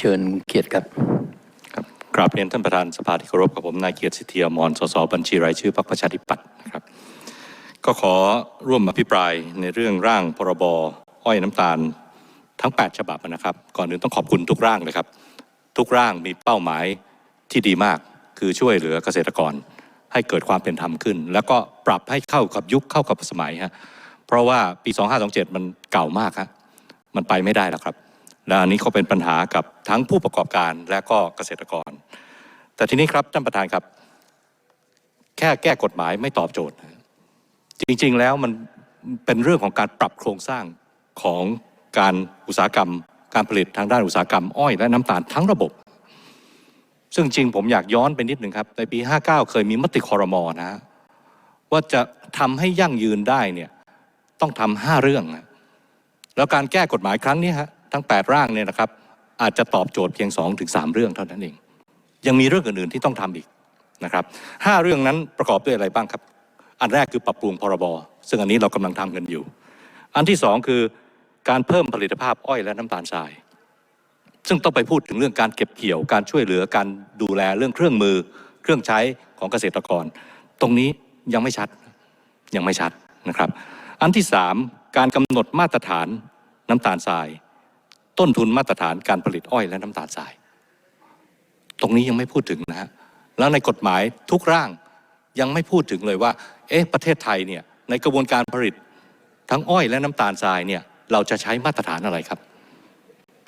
เชิญเกียรติครับครับกราบเรียนท่านประธานสภาที่เคารพกับผมนายเกียรติสิทธิอมรสสบัญชีรายชื่อพรรคประชาธิปัตย์นะครับ ก็ขอร่วมอภิปรายในเรื่องร่างพรบอ้อยน้ำตาลทั้ง 8 ฉบับนะครับ ก่อนอื่นต้องขอบคุณทุกร่างเลยครับ ทุกร่างมีเป้าหมายที่ดีมาก คือช่วยเหลือเกษตรกร ให้เกิดความเป็นธรรมขึ้น แล้วก็ปรับให้เข้ากับยุคเข้ากับสมัยฮะเพราะว่าปี 2527 มันเก่ามากฮะมันไปไม่ได้แล้วครับ และอันนี้ก็เป็นปัญหากับทั้งผู้ประกอบการและก็เกษตรกร แต่ทีนี้ครับท่านประธานครับ แค่แก้กฎหมายไม่ตอบโจทย์ จริงๆแล้วมันเป็นเรื่องของการปรับโครงสร้างของการอุตสาหกรรม การผลิตทางด้านอุตสาหกรรมอ้อยและน้ำตาลทั้งระบบ ซึ่งจริงผมอยากย้อนไปนิดหนึ่งครับ ในปี 59 เคยมีมติคอรมอนะฮะว่าจะทำให้ยั่งยืนได้เนี่ยต้องทำห้าเรื่องนะแล้วการแก้กฎหมายครั้งนี้ฮะ ทั้ง 8 ร่างเนี่ยนะครับ อาจจะตอบโจทย์เพียง 2-3ถึงเรื่องเท่านั้นเอง ยังมีเรื่องอื่นๆที่ต้องทำอีกนะครับห้าเรื่องนั้นประกอบด้วยอะไรบ้างครับ อันแรกคือปรับปรุงพรบซึ่งอันนี้เรากำลังทำกันอยู่ อันที่สองคือการเพิ่มผลิตภาพอ้อยและน้ำตาลทราย ซึ่งต้องไปพูดถึงเรื่องการเก็บเกี่ยว การช่วยเหลือการดูแลเรื่องเครื่องมือ เครื่องใช้ของเกษตรกร ตรงนี้ยังไม่ชัดยังไม่ชัดนะครับ อันที่สามการกำหนดมาตรฐานน้ำตาลทราย ต้นทุนมาตรฐานการผลิตอ้อยและน้ำตาลทราย ตรงนี้ยังไม่พูดถึงนะฮะแล้วในกฎหมายทุกร่างยังไม่พูดถึงเลยว่า เอ๊ะประเทศไทยเนี่ยในกระบวนการผลิตทั้งอ้อยและน้ำตาลทรายเนี่ยเราจะใช้มาตรฐานอะไรครับ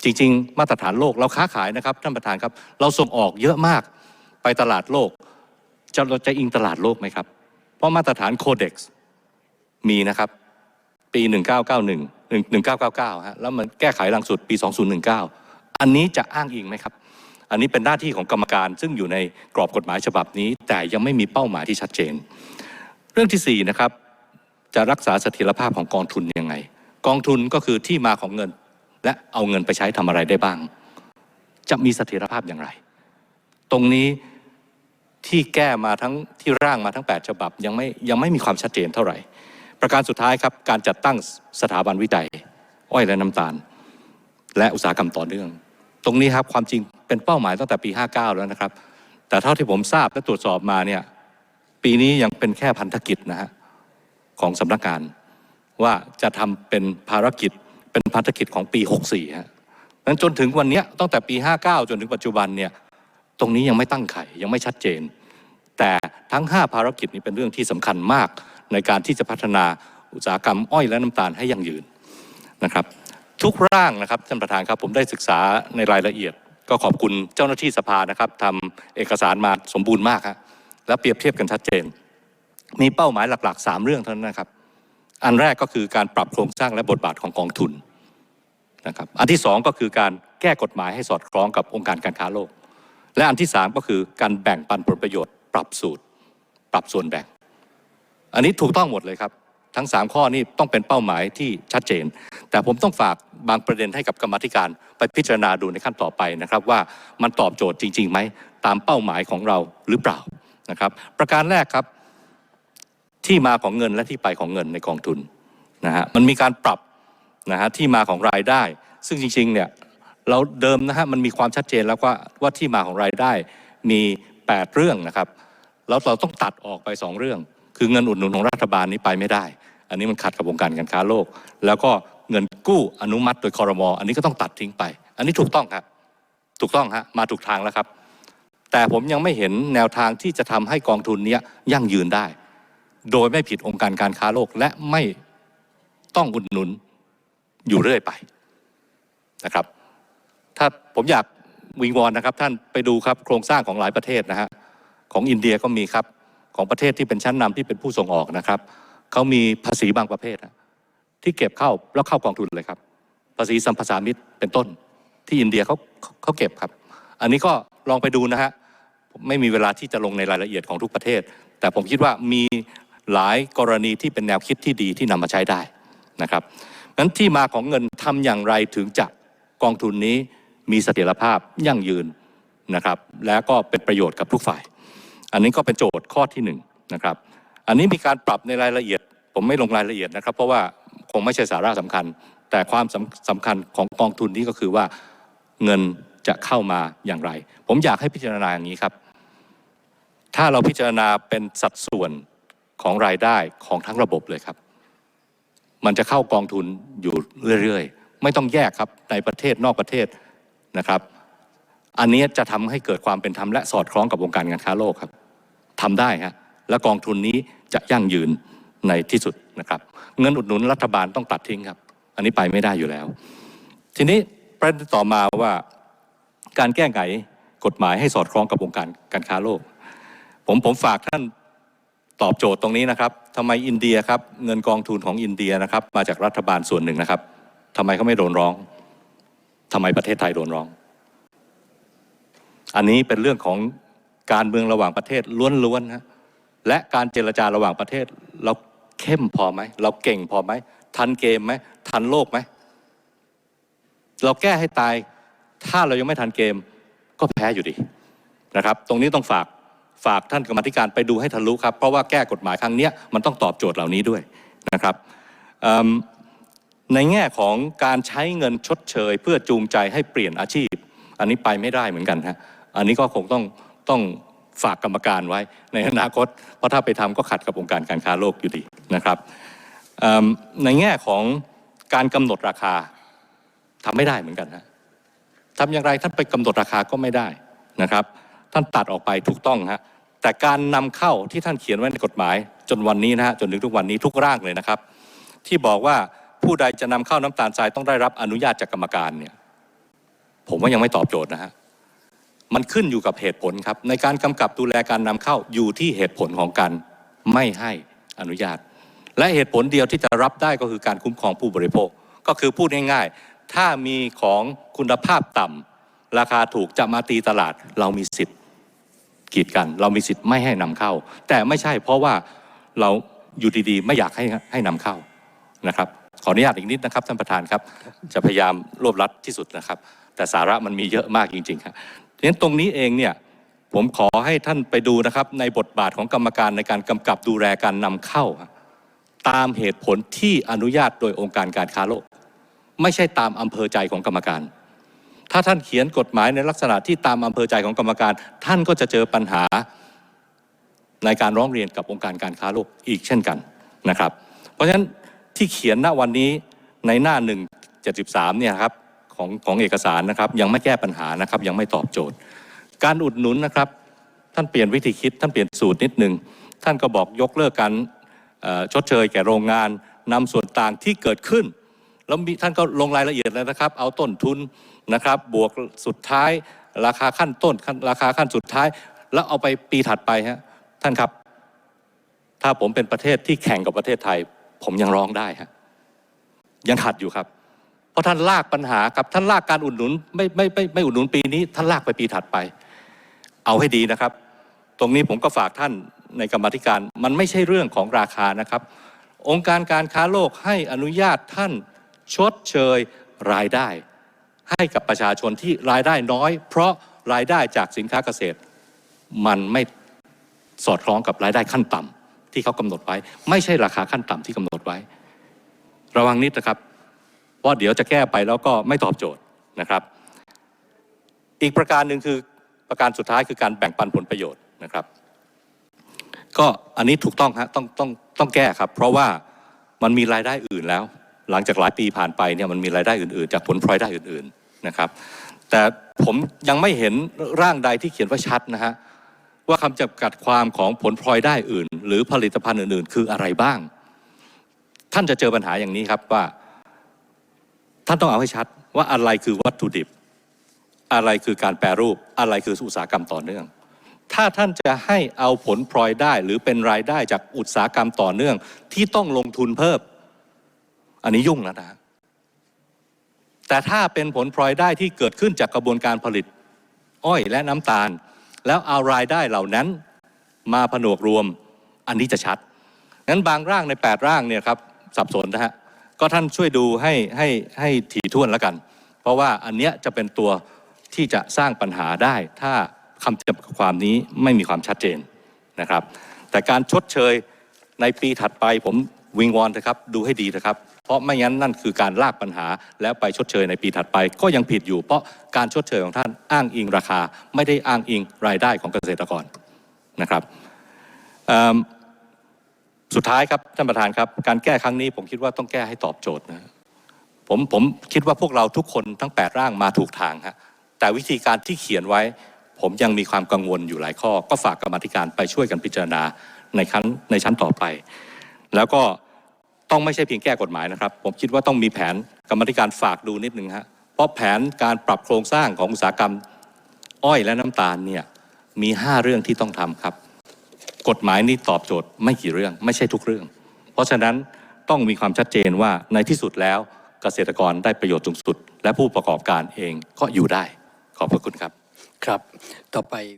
จริง ๆ มาตรฐานโลกเราค้าขายนะครับท่านประธานครับ เราส่งออกเยอะมากไปตลาดโลกจะเราจะอิงตลาดโลกไหมครับ เพราะมาตรฐานโคเด็กซ์มีนะครับ ปี 1991 1999ฮะแล้วมันแก้ไขหลังสุดปี 2019 อันนี้จะอ้างอิงไหมครับ อันนี้เป็นหน้าที่ของกรรมการซึ่งอยู่ในกรอบกฎหมายฉบับนี้ แต่ยังไม่มีเป้าหมายที่ชัดเจน เรื่องที่4นะครับจะรักษาเสถียรภาพของกองทุนยังไง กองทุนก็คือที่มาของเงิน และเอาเงินไปใช้ทำอะไรได้บ้าง จะมีเสถียรภาพอย่างไร ตรงนี้ที่แก้มาทั้งที่ร่างมาทั้ง 8 ฉบับยังไม่ยังไม่มีความชัดเจนเท่าไหร่ ประการสุดท้ายครับการจัดตั้งสถาบันวิจัย อ้อยและน้ำตาล และอุตสาหกรรมต่อเนื่อง ตรงนี้ครับความจริงเป็นเป้าหมายตั้งแต่ปี 59 แล้วนะครับ แต่เท่าที่ผมทราบและตรวจสอบมาเนี่ยปีนี้ยังเป็นแค่พันธกิจนะฮะของสำนักงานว่าจะทำเป็นภารกิจเป็นพันธกิจของปี 64 ฮะนั้นจนถึงวันนี้ตั้งแต่ปี 59 จนถึงปัจจุบันเนี่ยตรงนี้ยังไม่ตั้งไข่ยังไม่ชัดเจน แต่ทั้ง 5 ภารกิจนี้เป็นเรื่องที่สำคัญมาก ในการที่จะพัฒนาอุตสาหกรรมอ้อยและน้ำตาลให้ยั่งยืนนะครับทุกร่างนะครับท่านประธานครับผมได้ศึกษาในรายละเอียด ก็ขอบคุณเจ้าหน้าที่สภานะครับทำเอกสารมาสมบูรณ์มากฮะและเปรียบเทียบกันชัดเจน มีเป้าหมายหลักๆ 3 เรื่องเท่านั้นนะครับ อันแรกก็คือการปรับโครงสร้างและบทบาทของกองทุนนะครับอันที่ 2 ก็คือการแก้กฎหมายให้สอดคล้องกับองค์การการค้าโลก และอันที่ 3 ก็คือการแบ่งปันผลประโยชน์ ปรับสูตร ปรับส่วนแบ่ง อันนี้ถูกต้องหมดเลยครับ ทั้ง 3 ข้อนี้ต้องเป็นเป้าหมายที่ชัดเจน แต่ผมต้องฝากบางประเด็นให้กับกรรมธิการไปพิจารณาดูในขั้นต่อไปนะครับ ว่ามันตอบโจทย์จริงๆไหมตามเป้าหมายของเราหรือเปล่านะครับ ประการแรกครับ ที่มาของเงินและที่ไปของเงินในกองทุนนะฮะมันมีการปรับนะฮะที่มาของรายได้ ซึ่งจริงๆเนี่ยเราเดิมนะฮะมันมีความชัดเจนแล้วว่าว่าที่มาของรายได้มี 8 เรื่องนะครับแล้วเราต้องตัดออกไป 2 เรื่อง คือเงินอุดหนุนของรัฐบาลนี้ไปไม่ได้ อันนี้มันขัดกับวงการการค้าโลก แล้วก็เงินกู้อนุมัติโดยคอรมออันนี้ก็ต้องตัดทิ้งไป อันนี้ถูกต้องครับถูกต้องฮะมาถูกทางแล้วครับ แต่ผมยังไม่เห็นแนวทางที่จะทำให้กองทุนนี้ยั่งยืนได้ โดยไม่ผิดองค์การการค้าโลกและไม่ต้องอุดหนุนอยู่เรื่อยไปนะครับ ถ้าผมอยากวิงวอนนะครับท่านไปดูครับโครงสร้างของหลายประเทศนะฮะของอินเดียก็มีครับ ของประเทศที่เป็นชั้นนำที่เป็นผู้ส่งออกนะครับเขามีภาษีบางประเภทที่เก็บเข้าแล้วเข้ากองทุนเลยครับ ภาษีสัมปทานมิตรเป็นต้น ที่อินเดียเขาเขาเก็บครับ อันนี้ก็ลองไปดูนะฮะไม่มีเวลาที่จะลงในรายละเอียดของทุกประเทศ แต่ผมคิดว่ามีหลายกรณีที่เป็นแนวคิดที่ดีที่นำมาใช้ได้นะครับงั้นที่มาของเงินทำอย่างไรถึงจะกองทุนนี้มีเสถียรภาพยั่งยืนนะครับ และก็เป็นประโยชน์กับทุกฝ่าย อันนี้ก็เป็นโจทย์ข้อที่หนึ่งนะครับ อันนี้มีการปรับในรายละเอียด ผมไม่ลงรายละเอียดนะครับ เพราะว่าคงไม่ใช่สาระสำคัญ แต่ความสำสำคัญของกองทุนนี้ก็คือว่าเงินจะเข้ามาอย่างไร ผมอยากให้พิจารณาอย่างนี้ครับ ถ้าเราพิจารณาเป็นสัดส่วนของรายได้ของทั้งระบบเลยครับ มันจะเข้ากองทุนอยู่เรื่อยๆ ไม่ต้องแยกครับในประเทศนอกประเทศนะครับ อันนี้จะทำให้เกิดความเป็นธรรมและสอดคล้องกับวงการการค้าโลกครับ ทำได้ฮะและกองทุนนี้จะยั่งยืนในที่สุดนะครับ เงินอุดหนุนรัฐบาลต้องตัดทิ้งครับ อันนี้ไปไม่ได้อยู่แล้ว ทีนี้ประเด็นต่อมาว่าการแก้ไขกฎหมายให้สอดคล้องกับวงการการค้าโลก ผมผมฝากท่านตอบโจทย์ตรงนี้นะครับทำไมอินเดียครับเงินกองทุนของอินเดียนะครับ มาจากรัฐบาลส่วนหนึ่งนะครับทำไมเขาไม่โดนร้องทำไมประเทศไทยโดนร้อง อันนี้เป็นเรื่องของ การเมืองระหว่างประเทศล้วนๆนะและการเจรจาระหว่างประเทศ เราเข้มพอไหมเราเก่งพอไหมทันเกมไหมทันโลกไหมเราแก้ให้ตาย ถ้าเรายังไม่ทันเกม ก็แพ้อยู่ดีนะครับ ตรงนี้ต้องฝากฝากท่านกรรมธิการไปดูให้ทะลุครับ เพราะว่าแก้กฎหมายครั้งนี้มันต้องตอบโจทย์เหล่านี้ด้วยนะครับในแง่ของการใช้เงินชดเชย เพื่อจูงใจให้เปลี่ยนอาชีพ อันนี้ไปไม่ได้เหมือนกันฮะอันนี้ก็คงต้อง ต้องฝากกรรมการไว้ในอนาคต เพราะถ้าไปทำก็ขัดกับองค์การการค้าโลกอยู่ดีนะครับในแง่ของการกำหนดราคาทำไม่ได้เหมือนกันฮะทำอย่างไรท่านไปกำหนดราคาก็ไม่ได้นะครับ ท่านตัดออกไปถูกต้องฮะแต่การนำเข้าที่ท่านเขียนไว้ในกฎหมาย จนวันนี้นะฮะจนถึงทุกวันนี้ทุกร่างเลยนะครับ ที่บอกว่าผู้ใดจะนำเข้าน้ำตาลทรายต้องได้รับอนุญาตจากกรรมการเนี่ย ผมว่ายังไม่ตอบโจทย์นะฮะ มันขึ้นอยู่กับเหตุผลครับ ในการกำกับดูแลการนำเข้าอยู่ที่เหตุผลของการไม่ให้อนุญาต และเหตุผลเดียวที่จะรับได้ก็คือการคุ้มครองผู้บริโภค ก็คือพูดง่ายๆ ถ้ามีของคุณภาพต่ำราคาถูกจะมาตีตลาด เรามีสิทธิ์กีดกัน เรามีสิทธิ์ไม่ให้นำเข้า แต่ไม่ใช่เพราะว่าเราอยู่ดีๆ ไม่อยากให้ให้นำเข้านะครับ ขออนุญาตอีกนิดนะครับท่านประธานครับ จะพยายามรวบรัดที่สุดนะครับ แต่สาระมันมีเยอะมากจริง ๆ ครับ ฉะนั้นตรงนี้เองเนี่ยผมขอให้ท่านไปดูนะครับ ในบทบาทของกรรมการในการกำกับดูแลการนำเข้า ตามเหตุผลที่อนุญาตโดยองค์การการค้าโลก ไม่ใช่ตามอำเภอใจของกรรมการ ถ้าท่านเขียนกฎหมายในลักษณะที่ตามอำเภอใจของกรรมการ ท่านก็จะเจอปัญหาในการร้องเรียนกับองค์การการค้าโลกอีกเช่นกันนะครับ เพราะฉะนั้นที่เขียนณวันนี้ในหน้า 173 เนี่ยครับ ของของเอกสารนะครับ ยังไม่แก้ปัญหานะครับ ยังไม่ตอบโจทย์ การอุดหนุนนะครับ ท่านเปลี่ยนวิธีคิด ท่านเปลี่ยนสูตรนิดหนึ่งท่านก็บอกยกเลิกการชดเชยแก่โรงงานนำส่วนต่างที่เกิดขึ้น แล้วมีท่านก็ลงรายละเอียดแล้วนะครับ เอาต้นทุนนะครับ บวกสุดท้าย ราคาขั้นต้นขั้นราคาขั้นสุดท้าย แล้วเอาไปปีถัดไปฮะท่านครับ ถ้าผมเป็นประเทศที่แข่งกับประเทศไทย ผมยังร้องได้ฮะยังขัดอยู่ครับ เพราะท่านลากปัญหาครับท่านลากการอุดหนุนไม่ไม่ไม่ไม่อุดหนุนปีนี้ ท่านลากไปปีถัดไป เอาให้ดีนะครับ ตรงนี้ผมก็ฝากท่านในกรรมธิการ มันไม่ใช่เรื่องของราคานะครับ องค์การการค้าโลกให้อนุญาตท่านชดเชยรายได้ ให้กับประชาชนที่รายได้น้อย เพราะรายได้จากสินค้าเกษตร มันไม่สอดคล้องกับรายได้ขั้นต่ำที่เขากำหนดไว้ ไม่ใช่ราคาขั้นต่ำที่กำหนดไว้ ระวังนิดนะครับ เพราะเดี๋ยวจะแก้ไปแล้วก็ไม่ตอบโจทย์นะครับ อีกประการหนึ่งคือประการสุดท้ายคือการแบ่งปันผลประโยชน์นะครับ ก็อันนี้ถูกต้องฮะต้องต้องต้องแก้ครับ เพราะว่ามันมีรายได้อื่นแล้ว หลังจากหลายปีผ่านไปเนี่ยมันมีรายได้อื่นๆ จากผลพลอยได้อื่นๆนะครับ แต่ผมยังไม่เห็นร่างใดที่เขียนว่าชัดนะฮะว่าคำจำกัดความของผลพลอยได้อื่น หรือผลิตภัณฑ์อื่นๆ คืออะไรบ้าง ท่านจะเจอปัญหาอย่างนี้ครับว่า ท่านต้องเอาให้ชัดว่าอะไรคือวัตถุดิบ อะไรคือการแปรรูปอะไรคืออุตสาหกรรมต่อเนื่อง ถ้าท่านจะให้เอาผลพลอยได้หรือเป็นรายได้จากอุตสาหกรรมต่อเนื่อง ที่ต้องลงทุนเพิ่ม อันนี้ยุ่งแล้วนะแต่ถ้าเป็นผลพลอยได้ที่เกิดขึ้นจากกระบวนการผลิต อ้อยและน้ำตาล แล้วเอารายได้เหล่านั้นมาผนวกรวมอันนี้จะชัดงั้นบางร่างใน 8 ร่างเนี่ยครับสับสนนะฮะ ก็ท่านช่วยดูให้ให้ให้ถี่ถ้วนแล้วกัน เพราะว่าอันเนี้ยจะเป็นตัวที่จะสร้างปัญหาได้ ถ้าคำจำกัดความนี้ไม่มีความชัดเจนนะครับ แต่การชดเชยในปีถัดไปผมวิงวอนนะครับดูให้ดีนะครับ เพราะไม่งั้นนั่นคือการลากปัญหา แล้วไปชดเชยในปีถัดไป ก็ยังผิดอยู่ เพราะการชดเชยของท่านอ้างอิงราคา ไม่ได้อ้างอิงรายได้ของเกษตรกรนะครับ สุดท้ายครับท่านประธานครับ การแก้ครั้งนี้ผมคิดว่าต้องแก้ให้ตอบโจทย์นะผมผมคิดว่าพวกเราทุกคนทั้ง 8 ร่างมาถูกทางฮะแต่วิธีการที่เขียนไว้ ผมยังมีความกังวลอยู่หลายข้อ ก็ฝากกรรมธิการไปช่วยกันพิจารณาในชั้นในชั้นต่อไป แล้วก็ต้องไม่ใช่เพียงแก้กฎหมายนะครับ ผมคิดว่าต้องมีแผนกรรมธิการฝากดูนิดนึงฮะเพราะแผนการปรับโครงสร้างของอุตสาหกรรม อ้อยและน้ำตาลเนี่ยมี 5 เรื่องที่ต้องทำครับ กฎหมายนี้ตอบโจทย์ไม่กี่เรื่องไม่ใช่ทุกเรื่อง เพราะฉะนั้นต้องมีความชัดเจนว่าในที่สุดแล้วเกษตรกรได้ประโยชน์สูงสุด และผู้ประกอบการเองก็อยู่ได้ ขอบพระคุณครับครับ ต่อไป